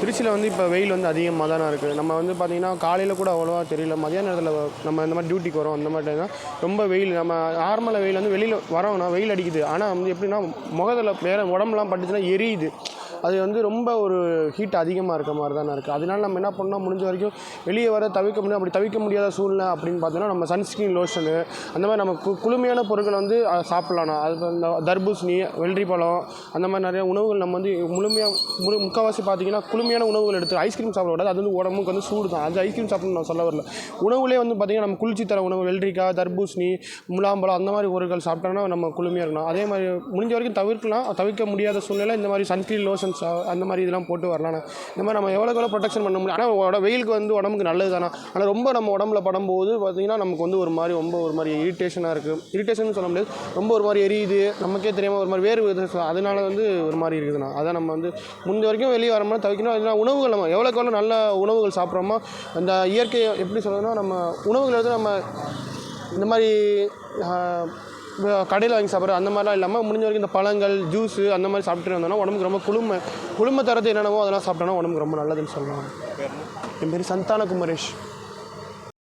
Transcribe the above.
திருச்சியில் வந்து இப்போ வெயில் வந்து அதிகமாக தானே இருக்குது நம்ம வந்து பார்த்திங்கன்னா காலையில் கூட அவ்வளோவா தெரியல. மதியான நேரத்தில் நம்ம இந்த மாதிரி டியூட்டிக்கு வரோம். அந்த மாதிரி தான் ரொம்ப வெயில். நம்ம நார்மலாக வெயில் வந்து வெளியில் வரோம்னா வெயில் அடிக்குது. ஆனால் வந்து எப்படின்னா முகத்தில் வேறு உடம்புலாம் பட்டுச்சுன்னா எரியுது. அது வந்து ரொம்ப ஒரு ஹீட் அதிகமாக இருக்க மாதிரி தானே இருக்குது அதனால நம்ம என்ன பண்ணோம்? முடிஞ்ச வரைக்கும் வெளியே வர தவிர்க்க முடியும் அப்படி தவிர்க்க முடியாத சூழ்நிலை அப்படின்னு பார்த்தோன்னா நம்ம சன்ஸ்கிரீன் லோஷனு அந்த மாதிரி நம்ம கு குளுமையான பொருட்களை வந்து அஹ், சாப்பிட்லாம் அது இந்த தர்பூசணி வெள்ளரி பழம் அந்த மாதிரி நிறைய உணவுகள் நம்ம வந்து முழுமையாக முழு முக்கால்வாசி பார்த்தீங்கன்னா குளுமையான உணவுகள் எடுத்து ஐஸ்கிரீம் சாப்பிட கூடாது. அது வந்து உடம்புக்கு வந்து சூடு தான். அது ஐஸ்கிரீம் சாப்பிடணும் நான் சொல்ல வரல. உணவுலேயே வந்து பார்த்திங்கன்னா நம்ம குளிர்ச்சி தர உணவு வெள்ளரிக்காய் தர்பூசணி முலாம்பழம் அந்த மாதிரி பொருட்கள் சாப்பிட்டோம்னா நம்ம குளுமையாக இருக்கணும். அதே மாதிரி முடிஞ்ச வரைக்கும் தவிர்க்கலாம். தவிர்க்க முடியாத சூழ்நிலை இந்த மாதிரி சன்ஸ்கிரீன் லோஷன்ஸ் அந்த மாதிரி இதெல்லாம் போட்டு வரலாம். இந்த மாதிரி நம்ம எவ்வளோக்கு எவ்வளோ ப்ரொடெக்ஷன் பண்ண முடியும்? ஆனால் உட- வெயிலுக்கு வந்து உடம்புக்கு நல்லது தானே? ஆனால் ரொம்ப நம்ம உடம்புல படும்போது பார்த்திங்கன்னா நமக்கு வந்து ஒரு மாதிரி ரொம்ப ஒரு மாதிரி இரிட்டேஷனாக இருக்குது இரிட்டேஷன் சொல்ல முடியாது. ரொம்ப ஒரு மாதிரி எரியுது. நமக்கே தெரியாமல் ஒரு மாதிரி வேறு அதனால வந்து ஒரு மாதிரி இருக்குதுண்ணா அதான் நம்ம வந்து முடிஞ்ச வரைக்கும் வெளியே வரோம்னா தவிர்க்கணும் அதனால் உணவுகள் நம்ம எவ்வளோக்கு எவ்வளோ நல்ல உணவுகள் சாப்பிட்றோமோ அந்த இயற்கையை எப்படி சொல்றதுன்னா நம்ம உணவுகளை வந்து நம்ம இந்த மாதிரி கடையில் வாங்கி சாப்பிட்ற அந்த மாதிரிலாம் இல்லாமல் முடிஞ்ச வரைக்கும் இந்த பழங்கள் ஜூஸு அந்த மாதிரி சாப்பிட்டு வந்தோம்னா உடம்புக்கு ரொம்ப குளுமை. குளுமை தரது என்னென்னவோ அதெல்லாம் சாப்பிட்டோன்னா உடம்புக்கு ரொம்ப நல்லதுன்னு சொல்லலாம் என் பேர் சந்தான குமரேஷ்